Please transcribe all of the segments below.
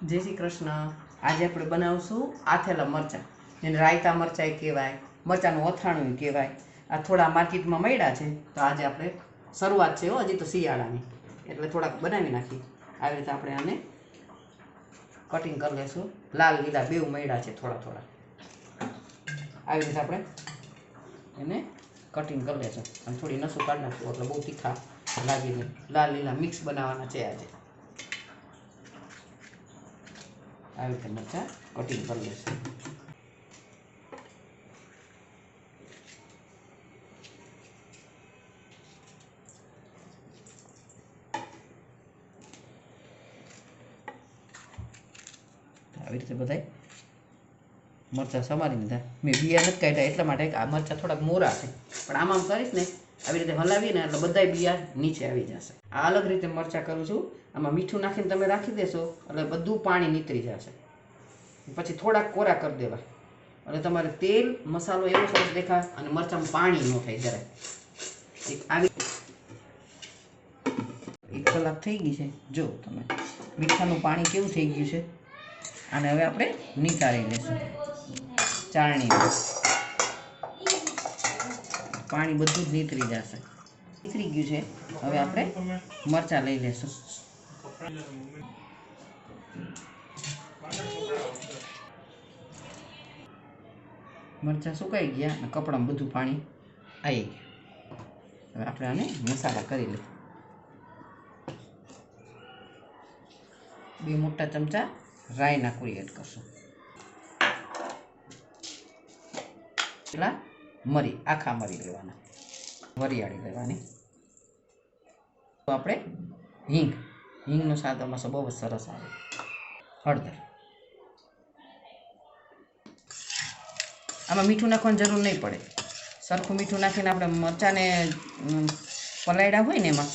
જય શ્રી કૃષ્ણ. આજે આપણે બનાવશું આથેલા મરચાં. જેને રાયતા મરચાંય કહેવાય, મરચાંનું અથાણું કહેવાય. આ થોડા માર્કેટમાં મળ્યા છે, તો આજે આપણે શરૂઆત છે હજી તો શિયાળાની. એટલે થોડાક બનાવી નાખી આવી રીતે આપણે આને કટિંગ કરી લઈશું લાલ, લીલા બેઉ મળ્યા છે થોડા થોડા. આવી રીતે આપણે એને કટિંગ કરી લઈશું અને થોડી નસું કાઢી નાખશું, એટલે બહુ તીખા લાગીને લાલ, લીલા મિક્સ બનાવવાના છે આજે. આવી રીતે મરચાં કટિંગ કરી લઈશું આવી રીતે બધાય મરચાં સમારી લીધા. મેં બિયા નથી કાઢ્યા એટલા માટે આ મરચાં થોડાક મોરા છે. પણ આમ આમ કરીશ ને આવી રીતે હલાવીને એટલે બધાય બિયા નીચે આવી જશે. આ અલગ રીતે મરચાં કરું છું. આમાં મીઠું નાખીને તમે રાખી દેશો, એટલે બધું પાણી નીતરી જશે. પછી થોડાક કોરા કરી દેવા. એટલે તમારે તેલ, મસાલો એવો સરસ દેખાય અને મરચાંમાં પાણી ન થાય જરાય. આવી એક કલાક થઈ ગઈ છે. જો તમે મીઠાનું પાણી કેવું થઈ ગયું છે? અને હવે આપણે નીકાળી લઈશું ચાળણી. પાણી બધું જ નીતરી જશે. નીતરી ગયું છે. હવે આપણે મરચાં લઈ લઈશું મરચાં સુકાઈ ગયા અને કપડામાં બધું પાણી આવી ગયું. હવે આપણે આને મસાલા કરી લઈએ. બે મોટા ચમચા રાઈના કુરી એડ કરશું. પેલા મરી, આખા મરી લેવાના. વરિયાળી લેવાની. તો આપણે હિંગ. હિંગનો સ્વાદ અમાસો બહુ જ સરસ આવે. હળદર. આમાં મીઠું નાખવાની જરૂર નહીં પડે. સરખું મીઠું નાખીને આપણે મરચાંને પલાળ્યા હોય ને એમાં,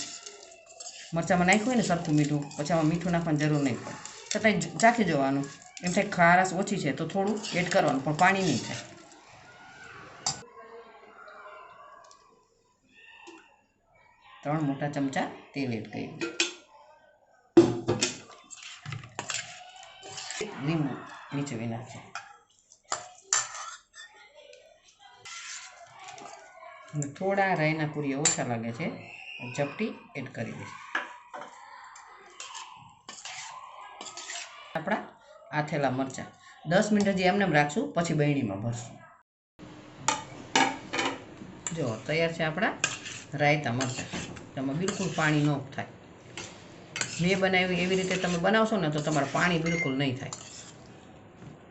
મરચાંમાં નાખ્યું હોય ને સરખું મીઠું, પછી આમાં મીઠું નાખવાની જરૂર નહીં પડે. છતાંય ચાખી જવાનું. એમ થાય ખારાશ ઓછી છે, તો થોડું એડ કરવાનું, પણ પાણી નહીં થાય. ત્રણ મોટા ચમચા તેલ એડ કરી લીંબુ નીચે નાખીએ થોડા રાઈના કુરિયા ઓછા લાગે છે, ઝપટી એડ કરી દઈશ. આપણા આથેલા મરચાં. દસ મિનિટ હજી એમને રાખશું, પછી બહેણીમાં ભરશું. જો, તૈયાર છે આપણા રાયતા મરચાં. તેમાં બિલકુલ પાણી ન થાય. મેં બનાવ્યું એવી રીતે તમે બનાવશો ને તો તમારે પાણી બિલકુલ નહીં થાય.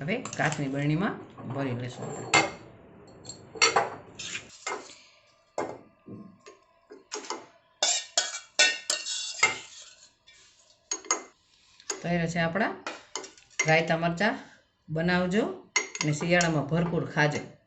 હવે કાચની બરણીમાં ભરી લેશો. તૈયાર છે આપણા રાયતા મરચાં. બનાવજો અને શિયાળામાં ભરપૂર ખાજો.